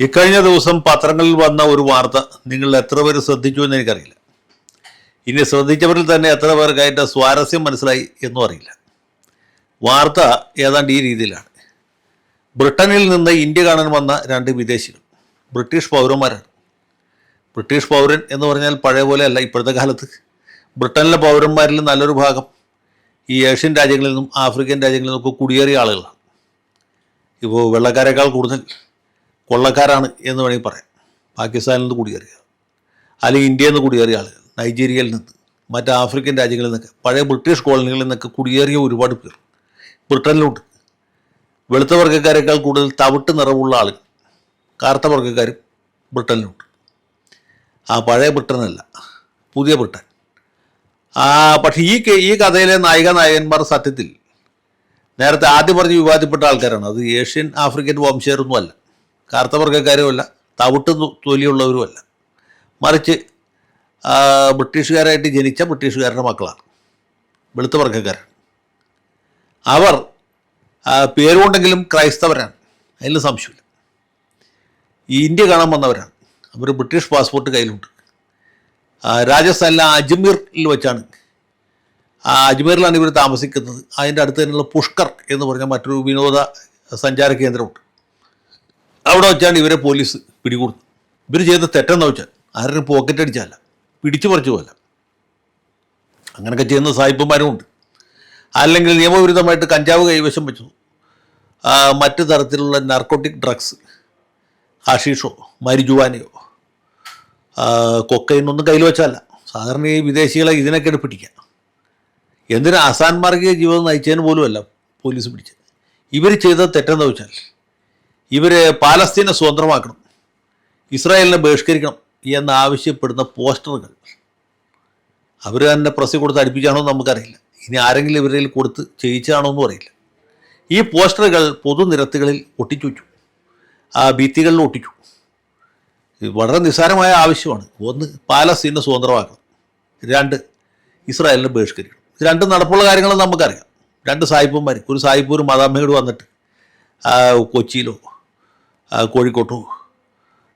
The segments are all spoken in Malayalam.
ഇക്കഴിഞ്ഞ ദിവസം പത്രങ്ങളിൽ വന്ന ഒരു വാർത്ത നിങ്ങൾ എത്ര പേര് ശ്രദ്ധിച്ചു എന്ന് എനിക്കറിയില്ല. ഇനി ശ്രദ്ധിച്ചവരിൽ തന്നെ എത്ര പേർക്ക് അതിന്റെ സ്വാരസ്യം മനസ്സിലായി എന്നും അറിയില്ല. വാർത്ത ഏതാണ്ട് ഈ രീതിയിലാണ്. ബ്രിട്ടനിൽ നിന്ന് ഇന്ത്യ കാണാൻ വന്ന രണ്ട് വിദേശികൾ. ബ്രിട്ടീഷ് പൗരന്മാരാണ്. ബ്രിട്ടീഷ് പൗരൻ എന്ന് പറഞ്ഞാൽ പഴയ പോലെ അല്ല ഇപ്പോഴത്തെ കാലത്ത്. ബ്രിട്ടനിലെ പൗരന്മാരിൽ നല്ലൊരു ഭാഗം ഈ ഏഷ്യൻ രാജ്യങ്ങളിൽ നിന്നും ആഫ്രിക്കൻ രാജ്യങ്ങളിൽ നിന്നൊക്കെ കുടിയേറിയ ആളുകളാണ്. ഇപ്പോൾ വെള്ളക്കാരേക്കാൾ കൂടുതൽ കൊള്ളക്കാരാണ് എന്ന് വേണമെങ്കിൽ പറയാം. പാകിസ്ഥാനിൽ നിന്ന് കുടിയേറിയ അല്ലെങ്കിൽ ഇന്ത്യയിൽ നിന്ന് കുടിയേറിയ ആളുകൾ. നൈജീരിയയിൽ നിന്ന്. മറ്റ് ആഫ്രിക്കൻ രാജ്യങ്ങളിൽ നിന്നൊക്കെ. പഴയ ബ്രിട്ടീഷ് കോളനികളിൽ നിന്നൊക്കെ കുടിയേറിയ ഒരുപാട് പേർ. ബ്രിട്ടനിലുണ്ട്. വെളുത്ത വർഗക്കാരേക്കാൾ കൂടുതൽ തവിട്ട് നിറവുള്ള ആളുകൾ. കറുത്ത വർഗക്കാരും ബ്രിട്ടനിലുണ്ട്. ആ പഴയ ബ്രിട്ടനല്ല. പുതിയ ബ്രിട്ടൻ. ആ പക്ഷേ ഈ ഈ കഥയിലെ നായിക നായകന്മാർ സത്യത്തിൽ നേരത്തെ ആദ്യം പറഞ്ഞ് വിവാദപ്പെട്ട ആൾക്കാരാണ്. അത് ഏഷ്യൻ ആഫ്രിക്കൻ വംശജരൊന്നും അല്ല. കറുത്ത വർഗക്കാരുമല്ല തവിട്ട് തൊലിയുള്ളവരുമല്ല. മറിച്ച് ബ്രിട്ടീഷുകാരായിട്ട് ജനിച്ച ബ്രിട്ടീഷുകാരുടെ മക്കളാണ്. വെളുത്ത വർഗക്കാരാണ്. അവർ പേരുണ്ടെങ്കിലും ക്രൈസ്തവരാണ്. അതിൽ സംശയമില്ല. ഇന്ത്യ കാണാൻ വന്നവരാണ്. അവർ ബ്രിട്ടീഷ് പാസ്പോർട്ട് കയ്യിലുണ്ട്. രാജസ്ഥാനിലെ അജ്മീറിൽ വെച്ചാണ്. അജ്മീറിലാണ് ഇവർ താമസിക്കുന്നത്. അതിന്റെ അടുത്ത് തന്നെയുള്ള പുഷ്കർ എന്ന് പറഞ്ഞ മറ്റൊരു വിനോദ സഞ്ചാര കേന്ദ്രമുണ്ട്. അവിടെ വെച്ചാണ് ഇവരെ പോലീസ് പിടികൂടുന്നത് ഇവർ ചെയ്ത തെറ്റെന്ന് വെച്ചാൽ ആരും പോക്കറ്റ് അടിച്ചല്ല പിടിച്ചു പറിച്ചു പോലെ. അങ്ങനെയൊക്കെ ചെയ്യുന്ന സായിപ്പന്മാരും ഉണ്ട്. അല്ലെങ്കിൽ നിയമവിരുദ്ധമായിട്ട് കഞ്ചാവ് കൈവശം വെച്ചു. മറ്റു തരത്തിലുള്ള നാർക്കോട്ടിക് ഡ്രഗ്സ് ഹഷീഷോ മരിജുവാനയോ കൊക്കൈനൊന്നും കയ്യിൽ വെച്ചല്ല സാധാരണ ഈ വിദേശികളെ ഇതിനൊക്കെയാണ് പിടിക്കുക എന്തിനാ അസാൻമാർഗീയ ജീവിതം നയിച്ചതിന് പോലുമല്ല പോലീസ് പിടിച്ചത്. ഇവർ ചെയ്ത തെറ്റെന്ന് വെച്ചാൽ ഇവർ പാലസ്തീനെ സ്വതന്ത്രമാക്കണം ഇസ്രായേലിനെ ബഹിഷ്കരിക്കണം എന്നാവശ്യപ്പെടുന്ന പോസ്റ്ററുകൾ അവർ തന്നെ പ്രസ്സിൽ കൊടുത്ത് അടുപ്പിച്ചാണോ നമുക്കറിയില്ല. ഇനി ആരെങ്കിലും ഇവരിൽ കൊടുത്ത് ചെയ്യിച്ചാണോ എന്നും അറിയില്ല. ഈ പോസ്റ്ററുകൾ പൊതുനിരത്തുകളിൽ ഒട്ടിച്ചു വെച്ചു ആ ഭിത്തികളിൽ ഒട്ടിച്ചു. വളരെ നിസ്സാരമായ ആവശ്യമാണ്. ഒന്ന് പാലസ്തീനെ സ്വതന്ത്രമാക്കണം. രണ്ട് ഇസ്രായേലിനെ ബഹിഷ്കരിക്കണം. രണ്ടും നടപ്പുള്ള കാര്യങ്ങൾ നമുക്കറിയാം. രണ്ട് സായിപ്പന്മാർ ഒരു സായിപ്പൂർ ഒരു മദാമ്മയോട് വന്നിട്ട് കൊച്ചിയിലോ കോഴിക്കോട്ടോ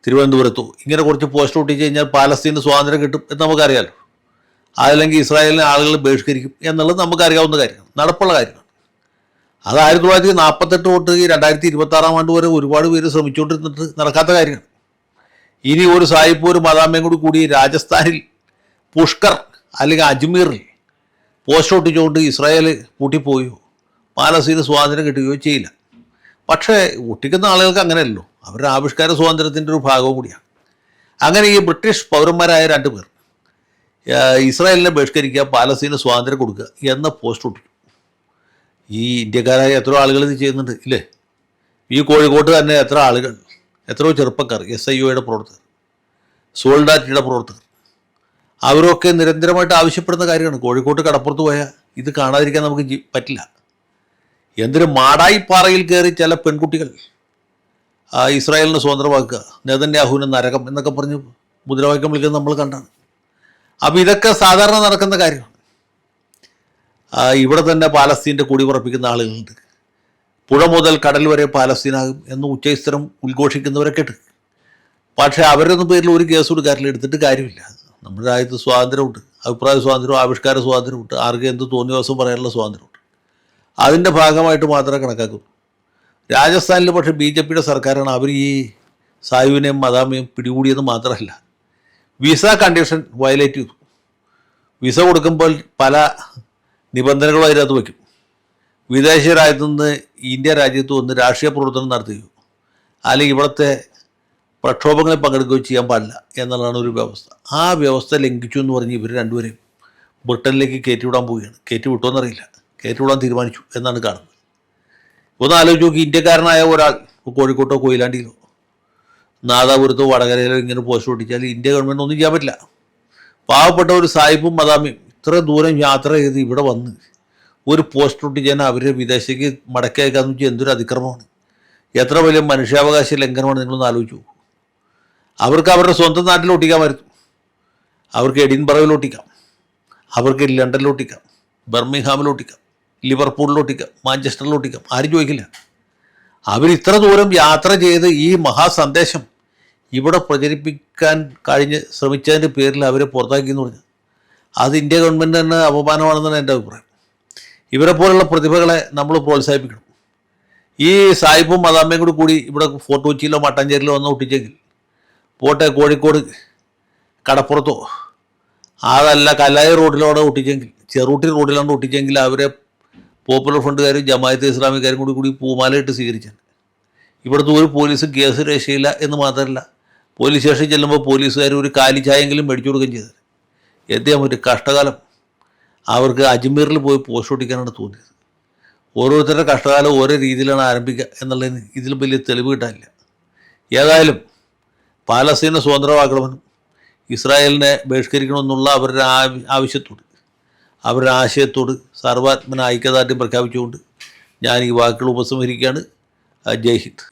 തിരുവനന്തപുരത്തോ. ഇങ്ങനെ കുറച്ച് പോസ്റ്റ് ഒട്ടിച്ച് കഴിഞ്ഞാൽ പാലസ്തീന് സ്വാതന്ത്ര്യം കിട്ടും എന്ന് നമുക്കറിയാലോ. അതല്ലെങ്കിൽ ഇസ്രായേലിനെ ആളുകൾ ബഹിഷ്കരിക്കും എന്നുള്ളത് നമുക്കറിയാവുന്ന കാര്യമാണ് നടപ്പുള്ള കാര്യമാണ് അത് ആയിരത്തി തൊള്ളായിരത്തി നാൽപ്പത്തെട്ട് തൊട്ട് രണ്ടായിരത്തി ഇരുപത്തി ആറാം ആണ്ട് വരെ ഒരുപാട് പേര് ശ്രമിച്ചുകൊണ്ടിരുന്നിട്ട് നടക്കാത്ത കാര്യമാണ് ഇനി ഒരു സായിപ്പ് ഒരു മദാമയും കൂടി കൂടി രാജസ്ഥാനിൽ പുഷ്കർ അല്ലെങ്കിൽ അജ്മീറിൽ പോസ്റ്റ് ഒട്ടിച്ചുകൊണ്ട് ഇസ്രായേൽ പൂട്ടിപ്പോയോ പാലസ്തീന് സ്വാതന്ത്ര്യം കിട്ടുകയോ ചെയ്യില്ല. പക്ഷേ ഒട്ടിക്കുന്ന ആളുകൾക്ക് അങ്ങനെയല്ലോ. അവരുടെ ആവിഷ്കാര സ്വാതന്ത്ര്യത്തിന്റെ ഒരു ഭാഗവും കൂടിയാണ്. അങ്ങനെ ഈ ബ്രിട്ടീഷ് പൗരന്മാരായ രണ്ട് പേർ ഇസ്രായേലിനെ ബഹിഷ്കരിക്കുക പാലസ്തീന് സ്വാതന്ത്ര്യം കൊടുക്കുക എന്ന പോസ്റ്റ് ഒട്ടിച്ചു ഈ ഇന്ത്യക്കാരായ എത്ര ആളുകൾ ഇത് ചെയ്യുന്നുണ്ട് ഇല്ലേ? ഈ കോഴിക്കോട്ട് തന്നെ എത്ര ആളുകൾ എത്രയോ ചെറുപ്പക്കാർ എസ് ഐ ഒയുടെ പ്രവർത്തകർ സോൾഡാറ്റിയുടെ പ്രവർത്തകർ അവരൊക്കെ നിരന്തരമായിട്ട് ആവശ്യപ്പെടുന്ന കാര്യമാണ്. കോഴിക്കോട്ട് കടപ്പുറത്ത് പോയാൽ ഇത് കാണാതിരിക്കാൻ നമുക്ക് പറ്റില്ല. എന്തൊരു മാടായിപ്പാറയിൽ കയറി ചില പെൺകുട്ടികൾ ഇസ്രായേലിനെ സ്വതന്ത്രമാക്കുക നെതന്യാഹുവിന് നരകം എന്നൊക്കെ പറഞ്ഞ് മുദ്രാവാക്യം വിളിക്കുന്നത് നമ്മൾ കണ്ടാണ്. അപ്പോൾ ഇതൊക്കെ സാധാരണ നടക്കുന്ന കാര്യമാണ്. ഇവിടെ തന്നെ പാലസ്തീന്റെ കൂടി പറപ്പിക്കുന്ന ആളുകളുണ്ട്. പുഴ മുതൽ കടൽ വരെ പാലസ്തീനാകും എന്ന് ഉച്ചസ്ഥരം ഉദ്ഘോഷിക്കുന്നവരൊക്കെ ഉണ്ട്. പക്ഷേ അവരൊന്നും പേരിൽ ഒരു കേസ് കൊടുക്കാറില്ല എടുത്തിട്ട് കാര്യമില്ല. നമ്മുടെ രാജ്യത്ത് സ്വാതന്ത്ര്യമുണ്ട്. അഭിപ്രായ സ്വാതന്ത്ര്യം ആവിഷ്കാര സ്വാതന്ത്ര്യമുണ്ട് ആർക്കും എന്ത് തോന്നിയ ദിവസം പറയാനുള്ള സ്വാതന്ത്ര്യമുണ്ട് അതിന്റെ ഭാഗമായിട്ട് മാത്രമേ കണക്കാക്കൂ. രാജസ്ഥാനിൽ പക്ഷേ ബി ജെ പിയുടെ സർക്കാരാണ്. അവർ ഈ സായുവിനെയും മദാമയും പിടികൂടിയെന്ന് മാത്രമല്ല. വിസ കണ്ടീഷൻ വയലേറ്റ് ചെയ്തു. വിസ കൊടുക്കുമ്പോൾ പല നിബന്ധനകളും അതിനകത്ത് വയ്ക്കും. വിദേശ നിന്ന് ഇന്ത്യ രാജ്യത്ത് വന്ന് രാഷ്ട്രീയ പ്രവർത്തനം നടത്തുകയോ അല്ലെങ്കിൽ ഇവിടുത്തെ പ്രക്ഷോഭങ്ങളിൽ പങ്കെടുക്കുകയോ ചെയ്യാൻ പാടില്ല എന്നുള്ളതാണ് ഒരു വ്യവസ്ഥ. ആ വ്യവസ്ഥ ലംഘിച്ചു എന്ന് പറഞ്ഞ് ഇവർ രണ്ടുപേരെയും ബ്രിട്ടനിലേക്ക് കയറ്റിവിടാൻ പോവുകയാണ്. കയറ്റി വിട്ടോന്നറിയില്ല കയറ്റിവിടാൻ തീരുമാനിച്ചു എന്നാണ് കാണുന്നത്. ഒന്ന് ആലോചിച്ച് നോക്കി ഇന്ത്യക്കാരനായ ഒരാൾ കോഴിക്കോട്ടോ കൊയിലാണ്ടിയിലോ നാദാപുരത്തോ വടകരയിലോ ഇങ്ങനെ പോസ്റ്റ് ഒട്ടിച്ചാൽ ഇന്ത്യ ഗവൺമെന്റ് ഒന്നും ചെയ്യാൻ പറ്റില്ല. പാവപ്പെട്ട ഒരു സായിപ്പും മദാമിയും ഇത്ര ദൂരം യാത്ര ചെയ്ത് ഇവിടെ വന്ന് ഒരു പോസ്റ്റ് ഒട്ടിച്ചാൽ അവരെ വിദേശത്തേക്ക് മടക്കി വെച്ചാൽ എന്തൊരു അതിക്രമമാണ്. എത്ര വലിയ മനുഷ്യാവകാശ ലംഘനമാണ് നിങ്ങളൊന്ന് ആലോചിച്ചു അവർക്ക് അവരുടെ സ്വന്തം നാട്ടിൽ ഒട്ടിക്കാൻ വരുന്നു അവർക്ക് എഡിൻബറയിൽ ഒട്ടിക്കാം. അവർക്ക് ലണ്ടനിൽ ഒട്ടിക്കാം. ബർമിംഗ്ഹാമിൽ ഒട്ടിക്കാം. ലിവർപൂളിൽ ഒട്ടിക്കാം മാഞ്ചസ്റ്ററിൽ ആരും ചോദിക്കില്ല. അവർ ഇത്ര ദൂരം യാത്ര ചെയ്ത് ഈ മഹാസന്ദേശം ഇവിടെ പ്രചരിപ്പിക്കാൻ കഴിഞ്ഞ് ശ്രമിച്ചതിന്റെ പേരിൽ അവരെ പുറത്താക്കി എന്ന് പറഞ്ഞു. അത് ഇന്ത്യ ഗവൺമെന്റ് തന്നെ അപമാനമാണെന്നാണ് എന്റെ അഭിപ്രായം. ഇവരെ പോലുള്ള പ്രതിഭകളെ നമ്മൾ പ്രോത്സാഹിപ്പിക്കണം. ഈ സായിപ്പും മദാമ്മയും കൂടി കൂടി ഇവിടെ ഫോർട്ട് കൊച്ചിയിലോ മട്ടാഞ്ചേരിയിലോ വന്ന് ഒട്ടിച്ചെങ്കിൽ പോട്ടെ കോഴിക്കോട് കടപ്പുറത്തോ. അതല്ല കല്ലായി റോഡിലോടെ ഒട്ടിച്ചെങ്കിൽ ചെറുട്ടി റോഡിലാണ് ഒട്ടിച്ചെങ്കിൽ അവരെ പോപ്പുലർ ഫ്രണ്ടുകാരും ജമായത്ത് ഇസ്ലാമിക്കാരും കൂടി കൂടി പൂമാലയിട്ട് സ്വീകരിച്ചാൽ ഇവിടുത്തെ ഒരു പോലീസ് കേസ് രക്ഷയില്ല എന്ന് മാത്രമല്ല പോലീസ് സ്റ്റേഷനിൽ ചെല്ലുമ്പോൾ പോലീസുകാർ ഒരു കാലി ചായെങ്കിലും മേടിച്ചു കൊടുക്കുകയും ചെയ്തത് എന്ത് ഒരു കഷ്ടകാലം അവർക്ക് അജ്മീറിൽ പോയി പോസ്റ്റ് ഒട്ടിക്കാനാണ് തോന്നിയത്. ഓരോരുത്തരുടെ കഷ്ടകാലം ഓരോ രീതിയിലാണ് ആരംഭിക്കുക എന്നുള്ളതിന് ഇതിൽ വലിയ തെളിവ് കിട്ടാനില്ല. ഏതായാലും പാലസ്തീനെ സ്വതന്ത്രമാക്കണമെന്നും ഇസ്രായേലിനെ ബഹിഷ്കരിക്കണമെന്നുള്ള അവരുടെ ആവ- ആവശ്യത്തോട് അവരുടെ ആശയത്തോട് സർവാത്മന ഐക്യദാർഢ്യം പ്രഖ്യാപിച്ചുകൊണ്ട് ഞാൻ ഈ വാക്കുകൾ ഉപസംഹരിക്കുകയാണ്. ജയ് ഹിന്ദ്.